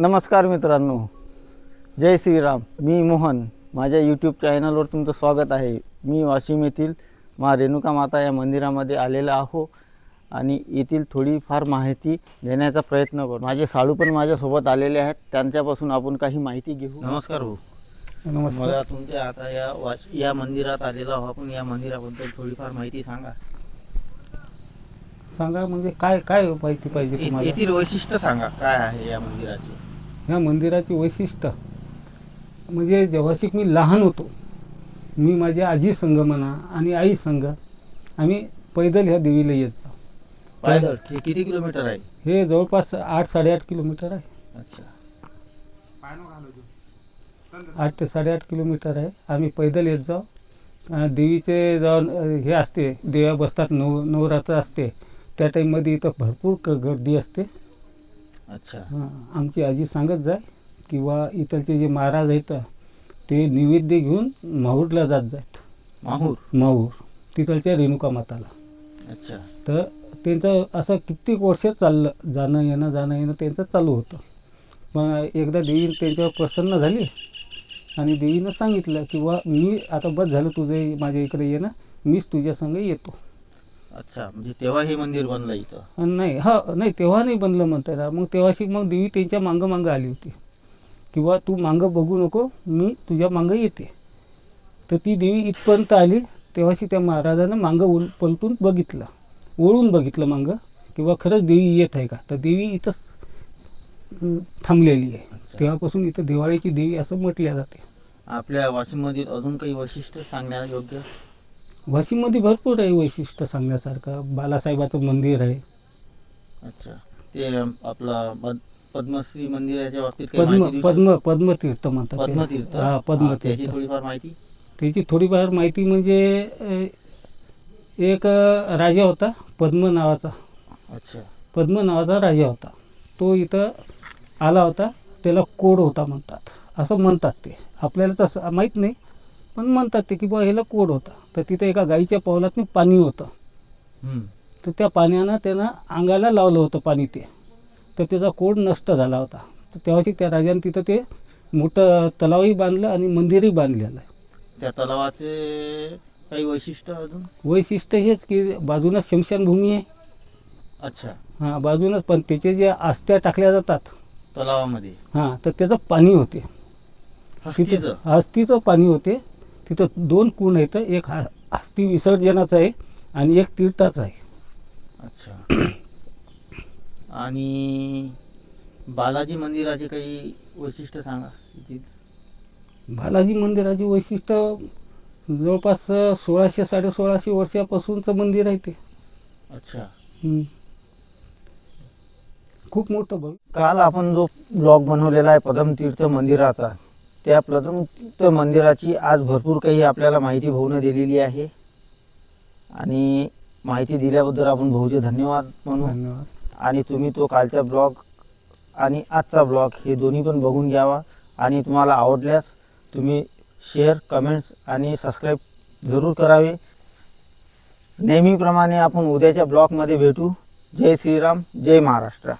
नमस्कार मित्रांनो. जय श्रीराम. मी मोहन. माझ्या यूट्यूब चॅनलवर तुमचं स्वागत आहे. मी वाशिम येथील मा रेणुका माता या मंदिरामध्ये आलेला आहो आणि येथील थोडीफार माहिती घेण्याचा प्रयत्न करू. माझे साडू पण माझ्यासोबत आलेले आहेत. त्यांच्यापासून आपण काही माहिती घेऊ. नमस्कार भाऊ. नमस्कार. मला तुमच्या आता या वाश या मंदिरात आलेलो आहो. आपण या मंदिराबद्दल थोडीफार माहिती सांगा. सांगा म्हणजे काय काय माहिती पाहिजे येथील वैशिष्ट्य सांगा. काय आहे या मंदिराचे? ह्या मंदिराची वैशिष्ट्य म्हणजे जेव्हाशी मी लहान होतो मी माझ्या आजी संघ म्हणा आणि आई संघ आम्ही पैदल ह्या देवीला येत जाऊ. कि- किती किलोमीटर आहे? हे जवळपास आठ साडेआठ किलोमीटर आहे. अच्छा. आठ ते साडेआठ किलोमीटर आहे. आम्ही पैदल येत जाऊ. अं, देवीचे जाऊन अं, हे असते देव्या बसतात नव नवरात्र असते. त्या टाईममध्ये इथं भरपूर क- गर्दी असते. अच्छा. हां आमची आजी सांगत जाय किंवा इथलचे जे महाराज आहेत ते नैवेद्य घेऊन माहूरला जात जात माहूर? माहूर. तिथलच्या रेणुका माताला. अच्छा. तर त्यांचं असं कित्येक वर्ष चाललं जाणं येणं जाणं येणं त्यांचं चालू होतं. मग एकदा देवी त्यांच्यावर प्रसन्न झाली आणि देवीनं सांगितलं किंवा मी आता बस झालं तुझं माझ्या इकडे येणं मीच तुझ्या संग येतो. अच्छा म्हणजे तेव्हा हे मंदिर बनलं इथं. अन् नाही हा नाही तेव्हा नाही बनलं म्हणता येणार मग तेव्हाशी मग देवी त्यांच्या मागं मागं आली होती. किंवा तू मागं बघू नको मी तुझ्या मागं येते. तर ती देवी इथपर्यंत आली तेव्हाशी त्या महाराजानं मागं उल पलटून बघितलं. वळून बघितलं मागं किंवा खरंच देवी येत आहे का? तर देवी इथंच अं, थांबलेली आहे. तेव्हापासून इथं दिवाळीची देवी असं म्हटल्या जाते. आपल्या वाशिममध्ये अजून काही वैशिष्ट्य सांगण्यायोग्य? वाशिममध्ये भरपूर आहे वैशिष्ट्य सांगण्यासारखं. बालासाहेबाचं मंदिर आहे. अच्छा. ते आपलं पद- पद्मश्री मंदिराच्या बाबतीत काही पद्म माहिती देऊ शकता? पद्म पद्मतीर्थ म्हणतात ते. पद्मतीर्थ? हा हा, पद्मतीर्थ. थोडीफार माहिती? त्याची थोडीफार माहिती म्हणजे अ, एक अ, राजा होता पद्म नावाचा. अच्छा. पद्म नावाचा राजा होता. तो इथं आला होता त्याला कोड होता म्हणतात. असं म्हणतात ते. आपल्याला तसं माहीत नाही. पण म्हणतात ते की बा ह्याला कोड होता. तर तिथं एका गाईच्या पावलात पाणी होतं. हम्म. तर त्या पाण्यानं त्यानं अंगाला लावलं होतं पाणी ते. तर त्याचा कोड नष्ट झाला होता. तर तेव्हाशी त्या राजाने तिथं ते मोठं तलावही बांधलं आणि मंदिरही बांधलेलं आहे. त्या तलावाचे काही वैशिष्ट्य अजून? वैशिष्ट्य हेच की बाजूनच स्मशानभूमी आहे. अच्छा. हां बाजूनच. पण त्याचे जे अस्त्या टाकल्या जातात. तलावामध्ये. हां तर त्याचं पाणी होते. हस्तीचं? हस्तीचं पाणी होते. तिथं दोन कुंड आहेत. एक हा हस्ती विसर्जनाचं आहे आणि एक तीर्थाचं आहे. अच्छा. आणि बालाजी मंदिराचे काही वैशिष्ट्य सांगा. इथे. बालाजी मंदिराचे वैशिष्ट्य जवळपास सोळाशे साडेसोळाशे वर्षापासूनचं मंदिर आहे ते. अच्छा. खूप मोठं भव्य. काल आपण जो ब्लॉग बनवलेला आहे पदमतीर्थ मंदिराचा त्या पदमतीर्थ मंदिराची आज भरपूर काही आपल्याला माहिती भाऊनं दिलेली आहे. आणि माहिती दिल्याबद्दल आपण भाऊचे धन्यवाद म्हणू. आणि तुम्ही तो कालचा ब्लॉग आणि आजचा ब्लॉग हे दोन्ही पण बघून घ्यावा. आणि तुम्हाला आवडल्यास तुम्ही शेअर कमेंट्स आणि सबस्क्राईब जरूर करावे. नेहमीप्रमाणे आपण उद्याच्या ब्लॉगमध्ये भेटू. जय श्रीराम जय महाराष्ट्र.